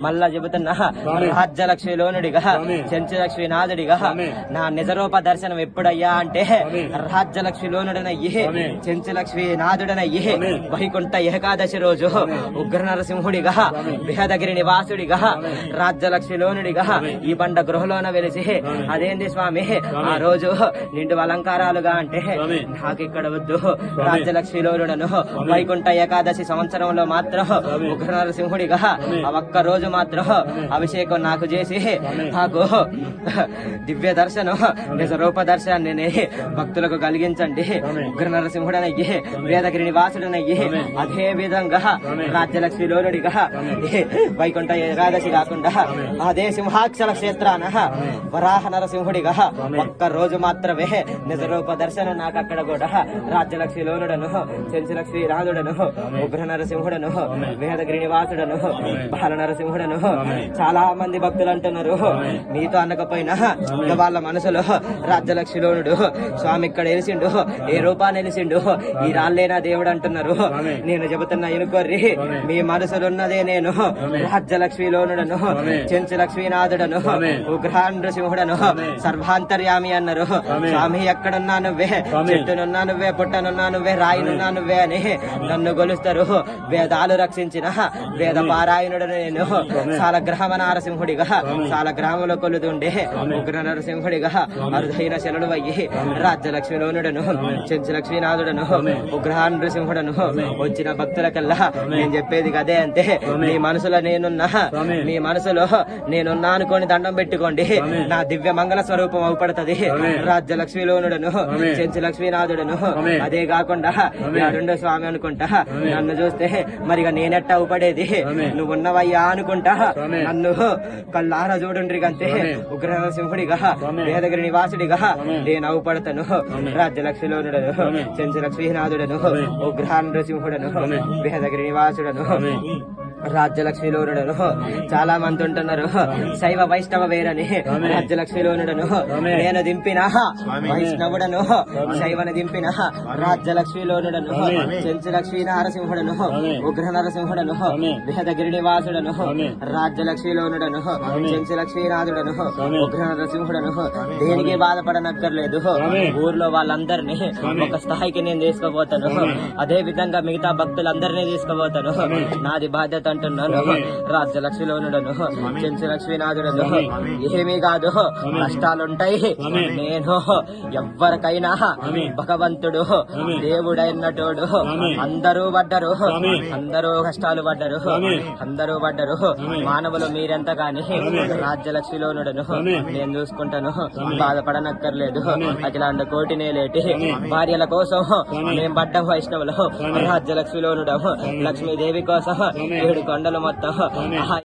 మళ్ళా చెబుతున్నా రాజ్యలక్ష్మి లోనుడిగా చెంచలక్ష్మి నాథుడిగా నా నిజరూప దర్శనం ఎప్పుడయ్యా అంటే రాజ్యలక్ష్మి లోనుడనయ్యి చెంచలక్ష్మి నాథుడనయ్యి వైకుంఠ ఏకాదశి రోజు ఉగ్ర నరసింహుడిగా బృహదగిరి నివాసుడిగా రాజ్యలక్ష్మి లోనుడిగా ఈ బండ గృహలోన వెలిసి అదేంది స్వామి? ఆ రోజు నిండు అలంకారాలుగా అంటే నాకు ఇక్కడ వద్దు. రాజ్యలక్ష్మి లోనుడను వైకుంఠ ఏకాదశి సంవత్సరంలో మాత్రం ఉగ్ర నరసింహుడిగా ఆ ఒక్క రోజు మాత్రం అభిషేకం నాకు చేసి నాకు దివ్య దర్శనం నిజ రూప దర్శనాన్ని భక్తులకు కలిగించండి. ఉగ్ర నరసింహుడనయ్యి వేదగిరి నివాసుడనయ్యి అదే విధంగా రాజ్యలక్ష్మి లోనుడిగా వైకుంఠ ఏకాదశి కాకుండా అదే సింహాక్షర క్షేత్రాన వరాహ నరసింహుడిగా ఒక్క రోజు మాత్రమే నిజ రూప దర్శనం నాకు అక్కడ కూడా రాజ్యలక్ష్మి లోనుడను చెంచులక్ష్మి రాధుడను ఉగ్ర నరసింహుడను వేదగిరి నివాసుడను బాల నరసింహుడను చాలా మంది భక్తులు అంటున్నారు. మీతో అనకపోయినా వాళ్ళ మనసులో రాజ్యలక్ష్మి లోనుడు స్వామి ఇక్కడ వెలిసిండు ఏ రూపాన్ని వెలిసిండు ఈ రాళ్ళేనా దేవుడు అంటున్నారు. నేను చెబుతున్నా ఎనుకోర్రి మీ మనసులో ఉన్నదే నేను రాజ్యలక్ష్మి లోనుడను చెంచు లక్ష్మీనాథుడను ఉగ్రహ నృసింహుడను సర్వాంతర్యామి అన్నారు. స్వామి ఎక్కడున్నా నువ్వే చెట్టునున్నా నువ్వే పుట్టనున్నా నువ్వే రాయినున్నా నువ్వే అని నన్ను గొలుస్తారు. వేదాలు రక్షించిన వేద పారాయణుడను నేను. చాలా గ్రహమ నారసింహుడిగా చాలా గ్రామంలో కొలుతుండే ఉగ్ర నరసింహుడిగా అరుదైన శనుడు అయ్యి రాజ్యలక్ష్మి లోనుడను చెంచు లక్ష్మీనాథుడను ఉగ్రహ నృసింహుడను వచ్చిన భక్తులకల్లా నేను చెప్పేది అదే అంతే మీ మనసులో నేనున్నా మీ మనసులో నేనున్నా అనుకోని దండం పెట్టుకోండి. నా దివ్య మంగళ స్వరూపం అవుపడుతుంది. రాజ్యలక్ష్మి లోనుడను చెంచు లక్ష్మీనాథుడను అదే కాకుండా రెండో స్వామి అనుకుంటా నన్ను చూస్తే మరిగా నేనెట్ట అవుపడేది నువ్వు ఉన్నవయ్యా అనుకుంటా నన్ను కళ్ళారా చూడుండ్రి అంతే ఉగ్ర నరసింహుడిగా వేదగిరి నివాసుడిగా నేను అవుపడతాను రాజ్యలక్ష్మి లోనుడను చెంచు లక్ష్మీనాథుడను ఉగ్ర నరసింహుడను వేదగిరి నివాసుడను రాజ్యలక్ష్మి లోనుడను. చాలా మంది ఉంటున్నారు. శైవ వైష్ణవ వేరని రాజ్యలక్ష్మి లోనుడను. నేను దింపిన వైష్ణవుడను శైవను దింపిన రాజ్యలక్ష్మి లోనుడను. చెంచు లక్ష్మీ నరసింహుడను ఉగ్ర నరసింహుడను వేదగిరి నివాసుడను రాజ్యలక్ష్మి లోనుడను చెంచు లక్ష్మీనాథుడను ఉగ్ర నరసింహుడను దేనికి బాధపడనక్కర్లేదు. ఊర్లో వాళ్ళందరినీ ఒక స్థాయికి నేను తీసుకుపోతాను. అదే విధంగా మిగతా భక్తులందరినీ తీసుకుపోతాను. నాది బాధ్యత అంటున్నాను. రాజ్యలక్ష్మిలోనుడను. చెంచు లక్ష్మీనాథుడను ఏమీ కాదు. కష్టాలుంటాయి. నేను ఎవ్వరికైనా భగవంతుడు దేవుడైనటోడు. అందరూ పడ్డరు. అందరూ కష్టాలు పడ్డరు. అందరూ పడ్డరు. మానవులు మీరెంత గాని రాజ్యలక్ష్మిలోనుడను. నేను చూసుకుంటాను. బాధపడనక్కర్లేదు. అఖిలాండ కోటినే లేటి భార్యల కోసం మేము పడ్డం వైష్ణవులు. రాజ్యలక్ష్మిలోనుడము. లక్ష్మీదేవి కోసం ఏడు కొండలు మొత్తం.